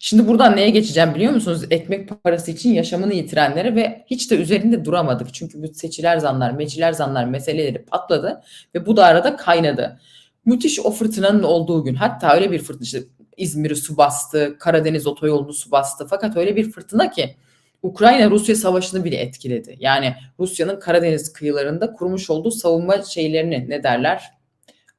Şimdi buradan neye geçeceğim biliyor musunuz? Ekmek parası için yaşamını yitirenlere ve hiç de üzerinde duramadık. Çünkü bu seçiler zanlar, meçiler zanlar meseleleri patladı ve bu da arada kaynadı. Müthiş o fırtınanın olduğu gün hatta öyle bir fırtına işte İzmir'i su bastı, Karadeniz otoyolunu su bastı. Fakat öyle bir fırtına ki Ukrayna-Rusya savaşını bile etkiledi. Yani Rusya'nın Karadeniz kıyılarında kurmuş olduğu savunma şeylerini ne derler?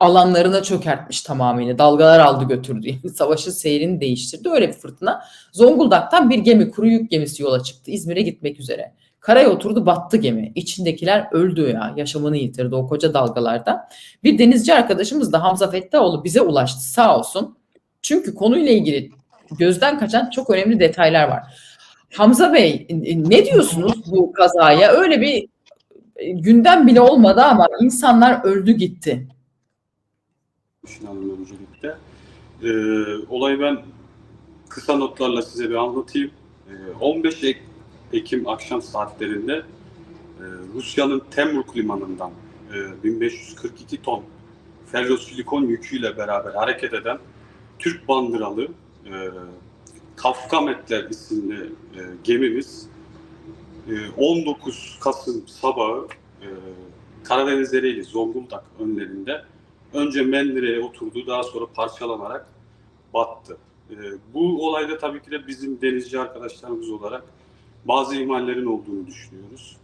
Alanlarına çökertmiş tamamıyla. Dalgalar aldı götürdü. Yani savaşın seyrini değiştirdi. Öyle bir fırtına. Zonguldak'tan bir gemi, kuru yük gemisi yola çıktı. İzmir'e gitmek üzere. Karaya oturdu battı gemi. İçindekiler öldü ya. Yaşamını yitirdi o koca dalgalarda. Bir denizci arkadaşımız da Hamza Fettaoğlu bize ulaştı sağ olsun. Çünkü konuyla ilgili gözden kaçan çok önemli detaylar var. Hamza Bey ne diyorsunuz bu kazaya? Öyle bir gündem bile olmadı ama insanlar öldü gitti. Düşünelim öncelikle. Ee, olayı ben kısa notlarla size bir anlatayım. Ee, 15 Ek- Ekim akşam saatlerinde e, Rusya'nın Temruk limanından e, 1542 ton ferrosilikon yüküyle beraber hareket eden Türk bandıralı e, Kafkametler isimli e, gemimiz e, 19 Kasım sabahı e, Karadeniz Zonguldak önlerinde önce Mendire'ye oturdu, daha sonra parçalanarak battı. Ee, bu olayda tabii ki de bizim denizci arkadaşlarımız olarak bazı ihmallerin olduğunu düşünüyoruz.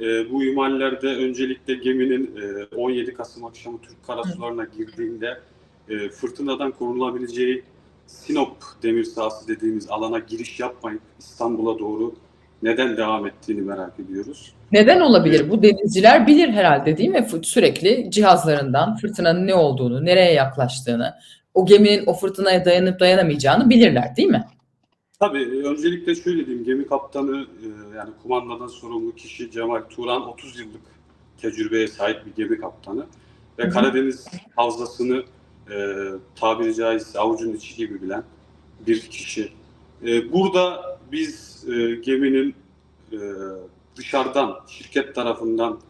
Ee, bu ihmallerde öncelikle geminin e, 17 Kasım akşamı Türk karasularına girdiğinde e, fırtınadan korunulabileceği Sinop demir sahası dediğimiz alana giriş yapmayıp İstanbul'a doğru neden devam ettiğini merak ediyoruz. Neden olabilir? Bu denizciler bilir herhalde değil mi? Sürekli cihazlarından fırtınanın ne olduğunu, nereye yaklaştığını, o geminin o fırtınaya dayanıp dayanamayacağını bilirler değil mi? Tabii e, öncelikle şöyle diyeyim gemi kaptanı e, yani kumandadan sorumlu kişi Cemal Turan 30 yıllık tecrübeye sahip bir gemi kaptanı ve Hı hı. Karadeniz havzasını e, tabiri caizse avucun içi gibi bilen bir kişi. E, burada biz e, geminin e, dışarıdan şirket tarafından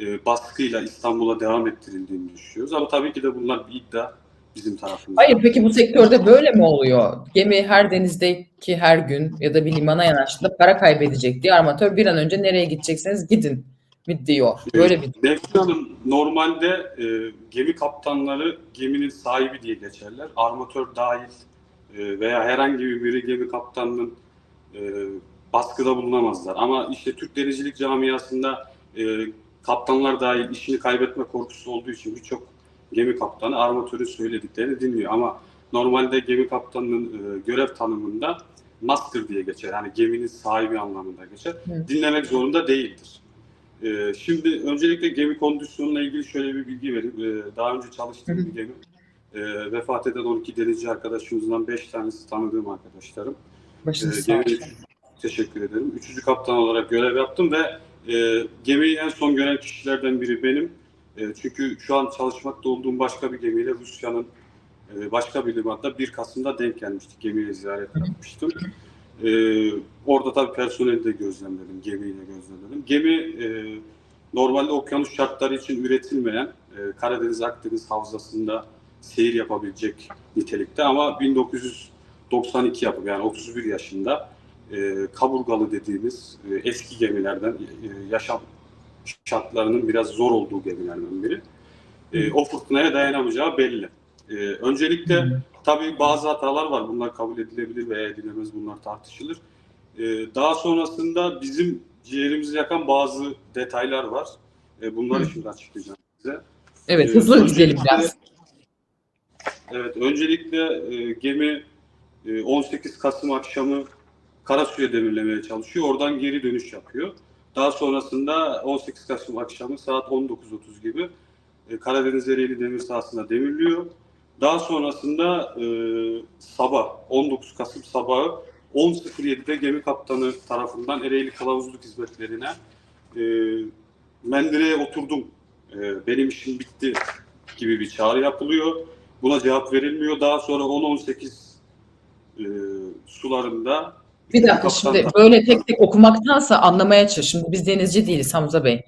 e, baskıyla İstanbul'a devam ettirildiğini düşünüyoruz ama tabii ki de bunlar bir iddia bizim tarafımızdan. Hayır peki bu sektörde böyle mi oluyor? Gemi her denizdeki her gün ya da bir limana yanaştığında para kaybedecek diye armatör bir an önce nereye gidecekseniz gidin mi diyor. Böyle bir Nevşin Hanım normalde e, gemi kaptanları geminin sahibi diye geçerler. Armatör dahil e, veya herhangi biri gemi kaptanının e, baskıda bulunamazlar. Ama işte Türk denizcilik camiasında e, kaptanlar dahil işini kaybetme korkusu olduğu için birçok gemi kaptanı armatörün söylediklerini dinliyor. Ama normalde gemi kaptanının e, görev tanımında master diye geçer. Yani geminin sahibi anlamında geçer. Hı. Dinlemek zorunda değildir. Ee, şimdi öncelikle gemi kondisyonuna ilgili şöyle bir bilgi vereyim. Ee, daha önce çalıştığım bir gemi. Ee, vefat eden 12 denizci arkadaşımızdan 5 tanesi tanıdığım arkadaşlarım. Başınız sağ gemi. Teşekkür ederim. Üçüncü kaptan olarak görev yaptım ve e, gemiyi en son gören kişilerden biri benim. E, çünkü şu an çalışmakta olduğum başka bir gemiyle Rusya'nın e, başka bir limanda 1 Kasım'da denk gelmiştik. Gemiye ziyaret yapmıştım. E, orada tabii personeli de gözlemledim, gemiyi de gözlemledim. Gemi e, normalde okyanus şartları için üretilmeyen e, Karadeniz Akdeniz havzasında seyir yapabilecek nitelikte ama 1992 yapımı yani 31 yaşında e, kaburgalı dediğimiz e, eski gemilerden e, yaşam şartlarının biraz zor olduğu gemilerden biri. E, o fırtınaya dayanamayacağı belli. E, öncelikle tabii bazı hatalar var. Bunlar kabul edilebilir veya edilemez. Bunlar tartışılır. E, daha sonrasında bizim ciğerimizi yakan bazı detaylar var. E, bunları Hı. şimdi açıklayacağım size. Evet Ee, hızlı gidelim biraz. Evet, öncelikle e, gemi e, 18 Kasım akşamı Karasu'ya demirlemeye çalışıyor. Oradan geri dönüş yapıyor. Daha sonrasında 18 Kasım akşamı saat 19.30 gibi e, Karadeniz Ereğli demir sahasına demirliyor. Daha sonrasında e, sabah 19 Kasım sabahı 10.07'de gemi kaptanı tarafından Ereğli Kılavuzluk Hizmetlerine e, Mendire'ye oturdum, e, benim işim bitti gibi bir çağrı yapılıyor. Buna cevap verilmiyor. Daha sonra 10-18 e, sularında Bir dakika şimdi böyle tek tek okumaktansa anlamaya çalış. Şimdi biz denizci değiliz Hamza Bey.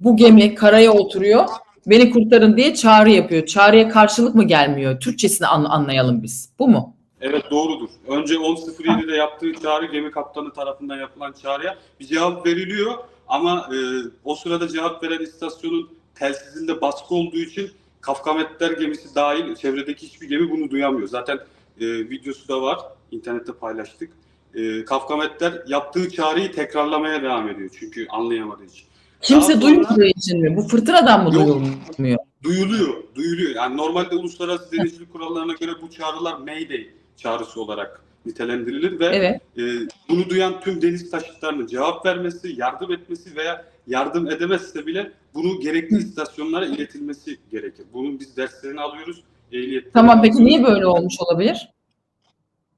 Bu gemi karaya oturuyor. Beni kurtarın diye çağrı yapıyor. Çağrıya karşılık mı gelmiyor? Türkçesini an- anlayalım biz. Bu mu? Evet doğrudur. Önce 10.07'de yaptığı çağrı gemi kaptanı tarafından yapılan çağrıya bir cevap veriliyor ama e, o sırada cevap veren istasyonun telsizinde baskı olduğu için Kafkametler gemisi dahil çevredeki hiçbir gemi bunu duyamıyor. Zaten e, videosu da var. internette paylaştık. E, Kafkametler yaptığı çağrıyı tekrarlamaya devam ediyor çünkü anlayamadığı için. Kimse Daha sonra- duymadığı için mi? Bu fırtınadan mı duyulmuyor? Duyuluyor, duyuluyor. Yani normalde uluslararası denizcilik kurallarına göre bu çağrılar Mayday çağrısı olarak nitelendirilir ve Evet. e, bunu duyan tüm deniz taşıtlarının cevap vermesi, yardım etmesi veya yardım edemezse bile bunu gerekli istasyonlara iletilmesi gerekir. Bunun biz derslerini alıyoruz. Ehliyet. Tamam peki niye böyle olmuş olabilir?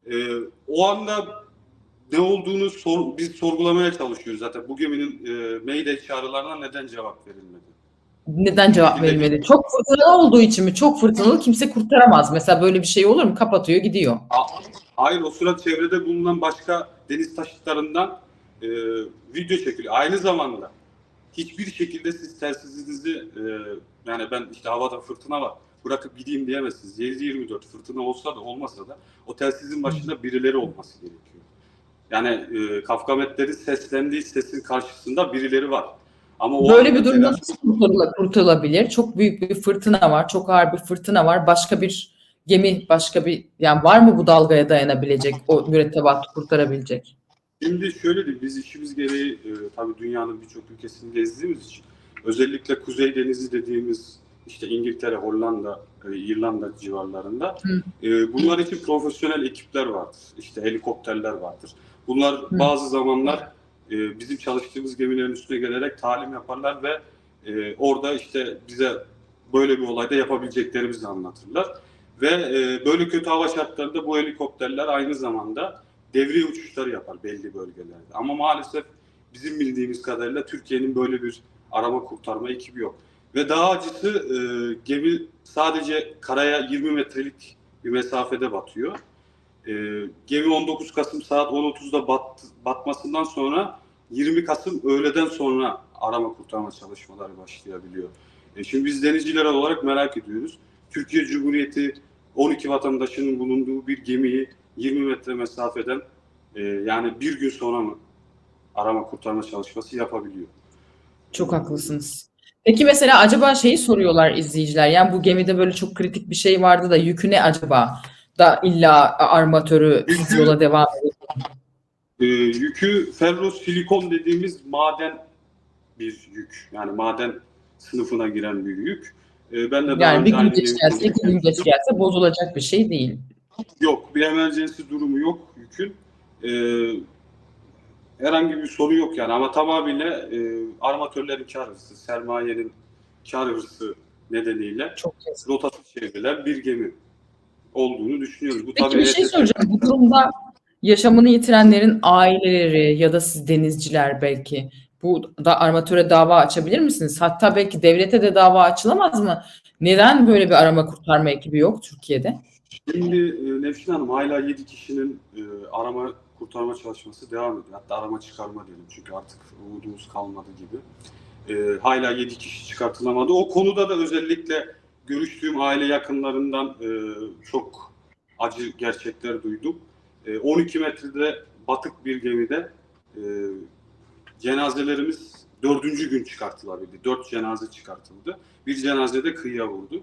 E, o anda ne olduğunu sor- biz sorgulamaya çalışıyoruz zaten. Bu geminin e, Mayday çağrılarına neden cevap verilmedi? Neden cevap verilmedi? Çok fırtınalı olduğu için mi? Çok fırtınalı kimse kurtaramaz. Mesela böyle bir şey olur mu? Kapatıyor gidiyor. Hayır o sıra çevrede bulunan başka deniz taşıtlarından e, video çekiliyor. Aynı zamanda hiçbir şekilde siz telsizinizi e, yani ben işte havada fırtına var bırakıp gideyim diyemezsiniz. 7-24 fırtına olsa da olmasa da o telsizin başında birileri olması gerekiyor. Yani e, Kafkametlerin seslendiği sesin karşısında birileri var. Ama o Böyle bir durumda nasıl kurtula- kurtulabilir? Çok büyük bir fırtına var. Çok ağır bir fırtına var. Başka bir gemi, başka bir yani var mı bu dalgaya dayanabilecek, o mürettebatı kurtarabilecek? Şimdi şöyle değil, biz işimiz gereği e, tabii dünyanın birçok ülkesini gezdiğimiz için özellikle Kuzey Denizi dediğimiz işte İngiltere, Hollanda, e, İrlanda civarlarında e, bunlar için profesyonel ekipler vardır. İşte helikopterler vardır. Bunlar bazı zamanlar e, bizim çalıştığımız gemilerin üstüne gelerek talim yaparlar ve e, orada işte bize böyle bir olayda yapabileceklerimizi anlatırlar. Ve e, böyle kötü hava şartlarında bu helikopterler aynı zamanda devriye uçuşları yapar belli bölgelerde. Ama maalesef bizim bildiğimiz kadarıyla Türkiye'nin böyle bir arama kurtarma ekibi yok. Ve daha acısı e, gemi sadece karaya 20 metrelik bir mesafede batıyor. E, gemi 19 Kasım saat 10.30'da bat, batmasından sonra 20 Kasım öğleden sonra arama kurtarma çalışmaları başlayabiliyor. E, şimdi biz denizciler olarak merak ediyoruz. Türkiye Cumhuriyeti 12 vatandaşının bulunduğu bir gemiyi 20 metre mesafeden e, yani bir gün sonra mı arama kurtarma çalışması yapabiliyor? Çok haklısınız. Peki mesela acaba şeyi soruyorlar izleyiciler. Yani bu gemide böyle çok kritik bir şey vardı da yükü ne acaba? Da illa armatörü yola devam ediyor. E, yükü ferros silikon dediğimiz maden bir yük. Yani maden sınıfına giren bir yük. E, ben de daha Yani bir gün geç gelse, iki gün geç gelse bozulacak bir şey değil. Yok, bir emergency durumu yok yükün. E, herhangi bir sorun yok yani ama tamamıyla e, armatörlerin kar hırsı, sermayenin kar hırsı nedeniyle Çok rotası çevrilen bir gemi olduğunu düşünüyoruz. Bu Peki bir şey soracağım. Bu durumda yaşamını yitirenlerin aileleri ya da siz denizciler belki bu da armatöre dava açabilir misiniz? Hatta belki devlete de dava açılamaz mı? Neden böyle bir arama kurtarma ekibi yok Türkiye'de? Şimdi e, Nevşin Hanım hala 7 kişinin e, arama kurtarma çalışması devam ediyor. Hatta arama çıkarma diyelim çünkü artık umudumuz kalmadı gibi. E, hala 7 kişi çıkartılamadı. O konuda da özellikle görüştüğüm aile yakınlarından e, çok acı gerçekler duydum. E, 12 metrede batık bir gemide e, cenazelerimiz dördüncü gün çıkartılabildi. Dört cenaze çıkartıldı. Bir cenaze de kıyıya vurdu.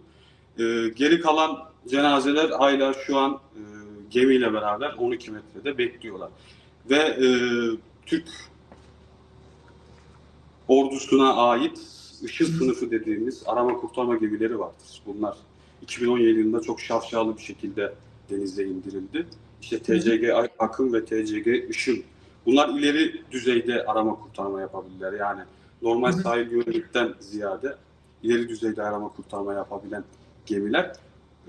E, geri kalan cenazeler hala şu an e, gemiyle beraber 12 metrede bekliyorlar. Ve e, Türk ordusuna ait Işıl sınıfı dediğimiz arama kurtarma gemileri vardır. Bunlar 2017 yılında çok şafşalı bir şekilde denize indirildi. İşte TCG Akın ve TCG Işıl. Bunlar ileri düzeyde arama kurtarma yapabilirler. Yani normal sahil güvenlikten ziyade ileri düzeyde arama kurtarma yapabilen gemiler.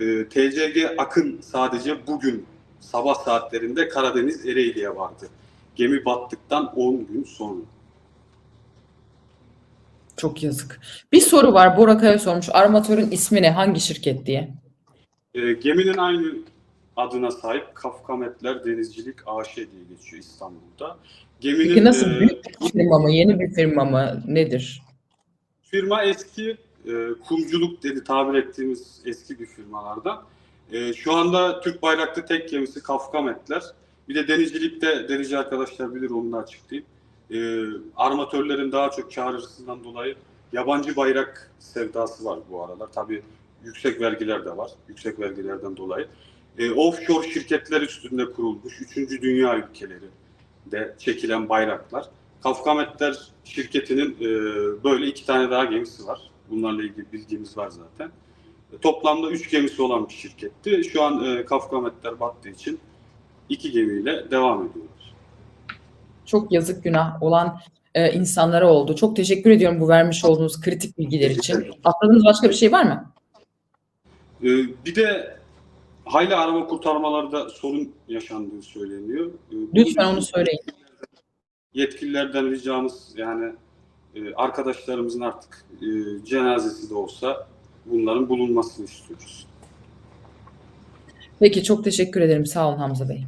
Ee, TCG Akın sadece bugün sabah saatlerinde Karadeniz Ereğli'ye vardı. Gemi battıktan 10 gün sonra. Çok yazık. Bir soru var. Bora Kaya sormuş. Armatörün ismi ne? Hangi şirket diye? Ee, geminin aynı adına sahip Kafkametler Denizcilik AŞ diye geçiyor İstanbul'da. Geminin Peki nasıl? e, Büyük bir firma mı? Yeni bir firma mı? Nedir? firma eski e, kumculuk dedi tabir ettiğimiz eski bir firmalardan. E, şu anda Türk bayraklı tek gemisi Kafkametler. Bir de denizcilikte denici arkadaşlar bilir onu da açıklayayım. E, armatörlerin daha çok kar hırsından dolayı yabancı bayrak sevdası var bu aralar. Tabii yüksek vergiler de var. Yüksek vergilerden dolayı. E, offshore şirketler üstünde kurulmuş. Üçüncü dünya ülkeleri de çekilen bayraklar. Kafkametler şirketinin e, böyle iki tane daha gemisi var. Bunlarla ilgili bilgimiz var zaten. E, toplamda üç gemisi olan bir şirketti. Şu an e, Kafkametler battığı için iki gemiyle devam ediyorlar. Çok yazık günah olan e, insanlara oldu. Çok teşekkür ediyorum bu vermiş olduğunuz kritik bilgiler için. Atladığınız başka bir şey var mı? E, bir de hayli arama kurtarmalarda sorun yaşandığı söyleniyor. E, bunun Lütfen onu söyleyin. Yetkililerden ricamız yani e, arkadaşlarımızın artık e, cenazesi de olsa bunların bulunmasını istiyoruz. Peki çok teşekkür ederim. Sağ olun Hamza Bey.